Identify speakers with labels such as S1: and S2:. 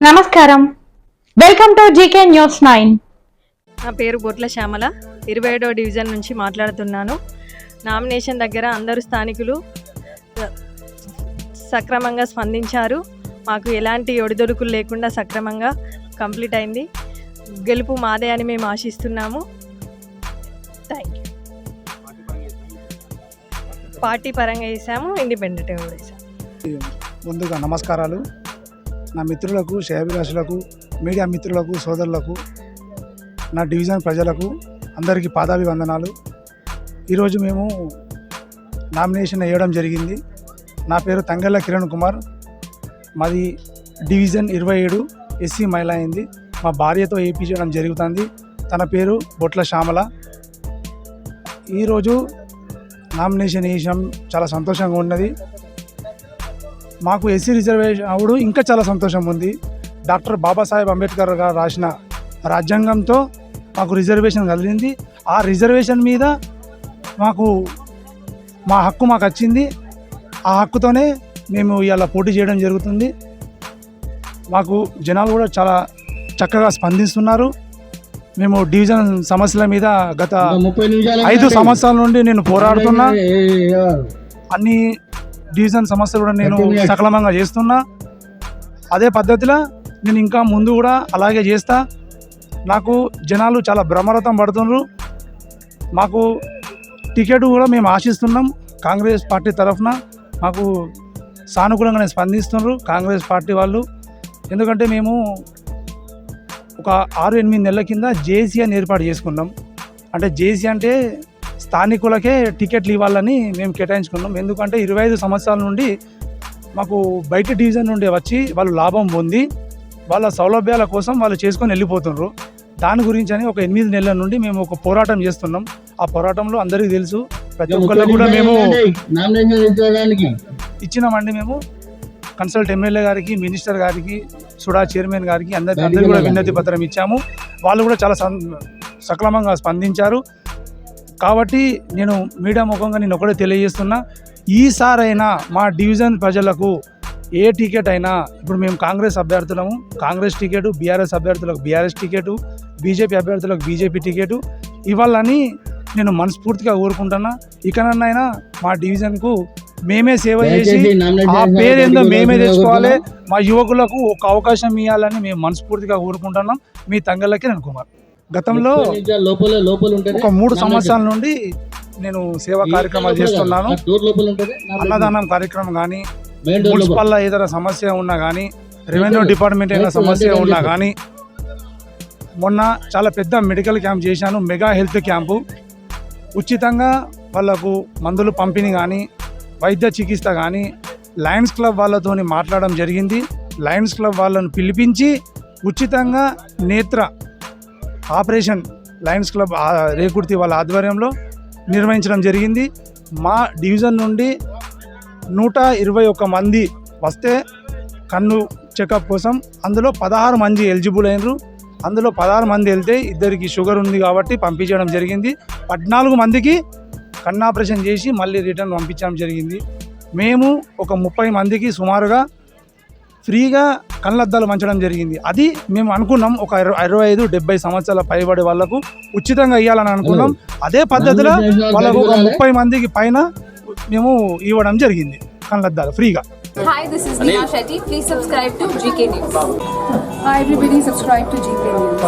S1: నమస్కారం. Welcome to GK news nine
S2: నా పేరు బొట్ల శ్యామల. ఇరవై ఏడో డివిజన్ నుంచి మాట్లాడుతున్నాను. నామినేషన్ దగ్గర అందరూ స్థానికులు సక్రమంగా స్పందించారు. మాకు ఎలాంటి ఒడిదొడుకులు లేకుండా సక్రమంగా కంప్లీట్ అయింది. గెలుపు మాదే అని మేము ఆశిస్తున్నాము. థ్యాంక్ యూ పార్టీ పరంగా వేసాము ఇండిపెండెంట్గా కూడా వేసాము
S3: ముందుగా నమస్కారాలు. నా మిత్రులకు శ్రేయాభిలాషులకు మీడియా మిత్రులకు సోదరులకు నా డివిజన్ ప్రజలకు అందరికీ పాదాభివందనాలు. ఈరోజు మేము నామినేషన్ వేయడం జరిగింది. నా పేరు తంగెళ్ళ కిరణ్ కుమార్. మాది డివిజన్ ఇరవై ఏడు ఎస్సీ మహిళ అయింది. మా భార్యతో ఏపీ చేయడం జరుగుతుంది. తన పేరు బొట్ల శ్యామల. ఈరోజు నామినేషన్ వేసాం చాలా సంతోషంగా ఉన్నది. మాకు ఎస్సీ రిజర్వేషన్ అప్పుడు ఇంకా చాలా సంతోషం ఉంది డాక్టర్ బాబాసాహెబ్ అంబేద్కర్ గారు రాసిన రాజ్యాంగంతో మాకు రిజర్వేషన్ కలిగింది ఆ రిజర్వేషన్ మీద మాకు మా హక్కు మాకు వచ్చింది ఆ హక్కుతోనే మేము ఇవాళ పోటీ చేయడం జరుగుతుంది మాకు జనాలు కూడా చాలా చక్కగా స్పందిస్తున్నారు మేము డివిజన్ సమస్యల మీద గత ఐదు సంవత్సరాల నుండి నేను పోరాడుతున్నా అన్ని డివిజన్ సమస్యలు కూడా నేను సక్రమంగా చేస్తున్నా. అదే పద్ధతిలో నేను ఇంకా ముందు కూడా అలాగే చేస్తా. నాకు జనాలు చాలా బ్రహ్మరథం పడుతున్నారు. మాకు టికెట్ కూడా మేము ఆశిస్తున్నాం. కాంగ్రెస్ పార్టీ తరఫున మాకు సానుకూలంగానే స్పందిస్తున్నారు కాంగ్రెస్ పార్టీ వాళ్ళు. ఎందుకంటే మేము ఒక ఆరు ఎనిమిది నెలల కింద జేసీ అని ఏర్పాటు చేసుకున్నాం. అంటే జేసీ అంటే స్థానికులకే టికెట్లు ఇవ్వాలని మేము కేటాయించుకున్నాం. ఎందుకంటే ఇరవై ఐదు సంవత్సరాల నుండి మాకు బయట డివిజన్ నుండి వచ్చి వాళ్ళు లాభం పొంది వాళ్ళ సౌలభ్యాల కోసం వాళ్ళు చేసుకొని వెళ్ళిపోతున్నారు దాని గురించి అని ఒక ఎనిమిది నెలల నుండి మేము ఒక పోరాటం చేస్తున్నాం. ఆ పోరాటంలో అందరికీ తెలుసు. ప్రతి ఒక్కళ్ళు కూడా మేము ఇచ్చినామండి మేము కన్సల్ట్ ఎమ్మెల్యే గారికి మినిస్టర్ గారికి సుడా చైర్మన్ గారికి అందరికి అందరికి కూడా విన్నతి పత్రం ఇచ్చాము. వాళ్ళు కూడా చాలా సక్రమంగా స్పందించారు. కాబట్టి నేను మీడియా ముఖంగా నేను ఒకటే తెలియజేస్తున్నా ఈసారైనా మా డివిజన్ ప్రజలకు ఏ టికెట్ అయినా ఇప్పుడు మేము కాంగ్రెస్ అభ్యర్థులము కాంగ్రెస్ టికెట్ బీఆర్ఎస్ అభ్యర్థులకు బీఆర్ఎస్ టికెట్ బీజేపీ అభ్యర్థులకు బీజేపీ టికెట్ ఇవ్వాలని నేను మనస్ఫూర్తిగా కోరుకుంటున్నా. ఇకనైనా మా డివిజన్కు మేమే సేవ చేసి ఆ పేరేందో మేమే తెచ్చుకోవాలి. మా యువకులకు ఒక అవకాశం ఇవ్వాలని మేము మనస్ఫూర్తిగా కోరుకుంటున్నాం. మీ తంగళ్ళకి నేను కుమార్ గతంలో ఒక మూడు సంవత్సరాల నుండి నేను సేవా కార్యక్రమాలు చేస్తున్నాను. అన్నదానం కార్యక్రమం కానీ మున్సిపల్ ఏదైనా సమస్య ఉన్నా కానీ రెవెన్యూ డిపార్ట్మెంట్ ఏదైనా సమస్య ఉన్నా కానీ మొన్న చాలా పెద్ద మెడికల్ క్యాంప్ చేశాను మెగా హెల్త్ క్యాంపు. ఉచితంగా వాళ్ళకు మందులు పంపిణీ కానీ వైద్య చికిత్స కానీ లయన్స్ క్లబ్ వాళ్ళతోని మాట్లాడడం జరిగింది. లయన్స్ క్లబ్ వాళ్ళను పిలిపించి ఉచితంగా నేత్ర ఆపరేషన్ లయన్స్ క్లబ్ రేకుర్తి వాళ్ళ ఆధ్వర్యంలో నిర్వహించడం జరిగింది. మా డివిజన్ నుండి నూట ఇరవై ఒక్క మంది వస్తే కన్ను చెకప్ కోసం అందులో పదహారు మంది ఎలిజిబుల్ అయినరు. అందులో పదహారు మంది వెళ్తే ఇద్దరికి షుగర్ ఉంది కాబట్టి పంపించడం జరిగింది. పద్నాలుగు మందికి కన్ను ఆపరేషన్ చేసి మళ్ళీ రిటర్న్ పంపించడం జరిగింది. మేము ఒక ముప్పై మందికి సుమారుగా ఫ్రీగా కళ్ళద్దాలు మంచడం జరిగింది అది మేము అనుకున్నాం ఒక ఇరవై అరవై ఐదు డెబ్బై సంవత్సరాల పైబడి వాళ్ళకు ఉచితంగా ఇవ్వాలని అనుకున్నాం అదే పద్ధతిలో వాళ్ళకు ఒక ముప్పై మందికి పైన మేము ఇవ్వడం జరిగింది కళ్ళద్దాలు ఫ్రీగా
S4: Hi, this is Neha Shetty. Please subscribe to GK News.
S5: Hi everybody, subscribe to GK News.